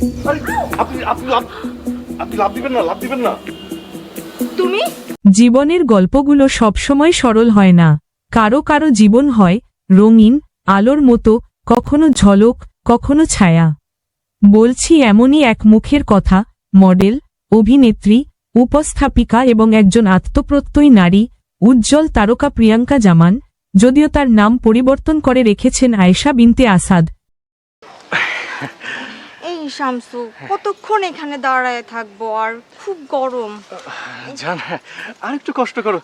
আরে আপনি আপনি আপনি লাভ দিবেন না লাভ দিবেন না। তুমি? জীবনের গল্পগুলো সবসময় সরল হয় না। কারও কারও জীবন হয় রঙিন আলোর মতো কখনো ঝলক কখনো ছায়া। বলছি এমনই এক মুখের কথা মডেল অভিনেত্রী উপস্থাপিকা এবং একজন আত্মপ্রত্যয়ী নারী উজ্জ্বল তারকা প্রিয়াঙ্কা জামান যদিও তার নাম পরিবর্তন করে রেখেছেন আয়েশা বিনতে আসাদ। শামসু কতক্ষণ এখানে দাঁড়ায় থাকব? আর খুব গরম। জান আর একটু কষ্ট করো।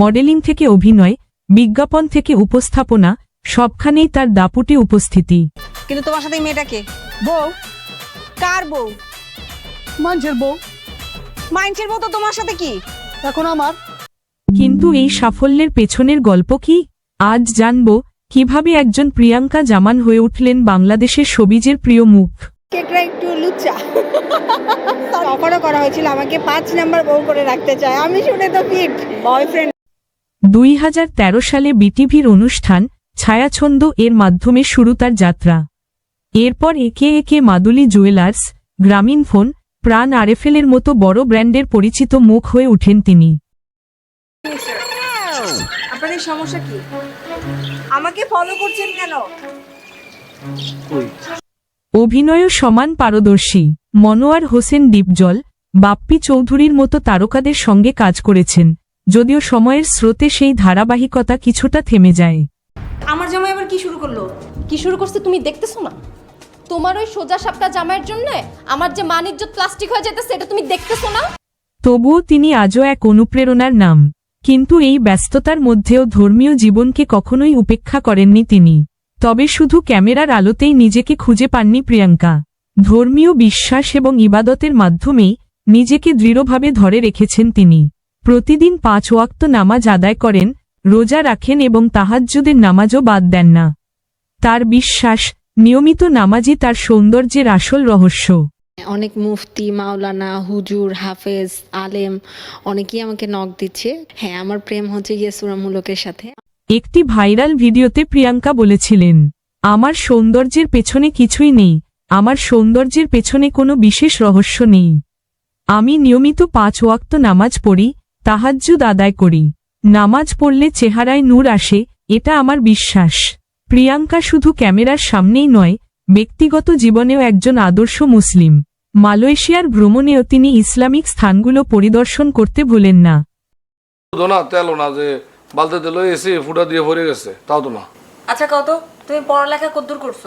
মডেলিং থেকে অভিনয় বিজ্ঞাপন থেকে উপস্থাপনা সবখানেই তার দাপুটে উপস্থিতি। কিন্তু তোমার সাথে মেয়েটাকে বউ? কার বউ? মানুষের বউ। মাইন্সের বউ তো তোমার সাথে কি? এখন আমার। কিন্তু এই সাফল্যের পেছনের গল্প কি? আজ জানব কীভাবে একজন প্রিয়াঙ্কা জামান হয়ে উঠলেন বাংলাদেশের সবিজের প্রিয় মুখ। কেকটা একটু লুচ্চা। অফারও করা হয়েছিল আমাকে পাঁচ নাম্বার বউ করে রাখতে চায়। আমি শুনে তো ফিট বয়ফ্রেন্ড দুই হাজার তেরো সালে বিটিভির অনুষ্ঠান ছায়াছন্দ এর মাধ্যমে শুরু তার যাত্রা। এরপর একে একে মাদুলি জুয়েলার্স গ্রামীণ ফোন প্রাণ আরএফএলের মতো বড় ব্র্যান্ডের পরিচিত মুখ হয়ে উঠেন তিনি। আপনাদের সমস্যা কি? আমাকে ফলো করছেন কেন? অভিনয়ও সমান পারদর্শী। মনোয়ার হোসেন ডিপজল বাপ্পি চৌধুরীর মতো তারকাদের সঙ্গে কাজ করেছেন যদিও সময়ের স্রোতে সেই ধারাবাহিকতা কিছুটা থেমে যায়। আমার জামাই এবার কি শুরু করল? কি শুরু করছে তুমি দেখতেছো না? তোমার ওই সোজা সাপটা জামাইয়ের জন্য আমার যে মানিজ্য প্লাস্টিক হয়ে যেতেছে এটা তুমি দেখতেছো না? তবুও তিনি আজও এক অনুপ্রেরণার নাম কিন্তু এই ব্যস্ততার মধ্যেও ধর্মীয় জীবনকে কখনোই উপেক্ষা করেননি তিনি। তবে শুধু ক্যামেরার আলোতেই নিজেকে খুঁজে পাননি প্রিয়াঙ্কা। ধর্মীয় বিশ্বাস এবং ইবাদতের মাধ্যমেই নিজেকে দৃঢ়ভাবে ধরে রেখেছেন তিনি। প্রতিদিন পাঁচ ওয়াক্ত নামাজ আদায় করেন, রোজা রাখেন এবং তাহাজ্জুদের নামাজও বাদ দেন না। তার বিশ্বাস, নিয়মিত নামাজই তার সৌন্দর্যের আসল রহস্য। অনেক মুফতি, মাওলানা, হুজুর, হাফেজ, আলেম অনেকেই আমাকে নক দিচ্ছে। হ্যাঁ আমার প্রেম হচ্ছে গিয়ে সুরামূলকের সাথে। একটি ভাইরাল ভিডিওতে প্রিয়াঙ্কা বলেছিলেন, আমার সৌন্দর্যের পেছনে কিছুই নেই, আমার সৌন্দর্যের পেছনে কোনো বিশেষ রহস্য নেই। আমি নিয়মিত পাঁচ ওয়াক্ত নামাজ পড়ি, তাহাজ্জুদ আদায় করি। নামাজ পড়লে চেহারায় নূর আসে, এটা আমার বিশ্বাস। প্রিয়াঙ্কা শুধু ক্যামেরার সামনেই নয়, ব্যক্তিগত জীবনেও একজন আদর্শ মুসলিম। মালয়েশিয়ার ভ্রমণেও তিনি ইসলামিক স্থানগুলো পরিদর্শন করতে ভুলেন না। বালতিতে লয়ে এসে ফুটা দিয়ে ভরে গেছে তাও তো না। আচ্ছা কত তুমি পড়ালেখা কদ্দূর করছ?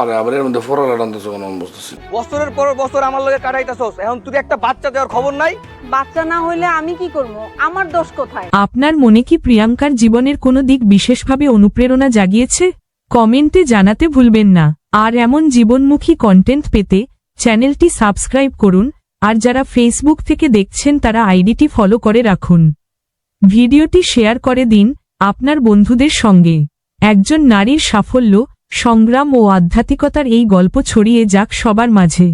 আরে আবার এর মধ্যে ফোরালা টানতেছে কোনো আমি বুঝতেছি বছরের পর বছর আমার লগে কাটাইতাছস এখন তুই একটা বাচ্চা দেওয়ার খবর নাই? বাচ্চা না হইলে আমি কি করব? আমার দোষ কোথায়? আপনার মনে কি প্রিয়াঙ্কার জীবনের কোনো দিক বিশেষভাবে অনুপ্রেরণা জাগিয়েছে? কমেন্টে জানাতে ভুলবেন না। আর এমন জীবনমুখী কন্টেন্ট পেতে চ্যানেলটি সাবস্ক্রাইব করুন আর যারা ফেসবুক থেকে দেখছেন তারা আইডিটি ফলো করে রাখুন। ভিডিওটি শেয়ার করে দিন আপনার বন্ধুদের সঙ্গে। একজন নারীর সাফল্য, সংগ্রাম ও আধ্যাত্মিকতার এই গল্প ছড়িয়ে যাক সবার মাঝে।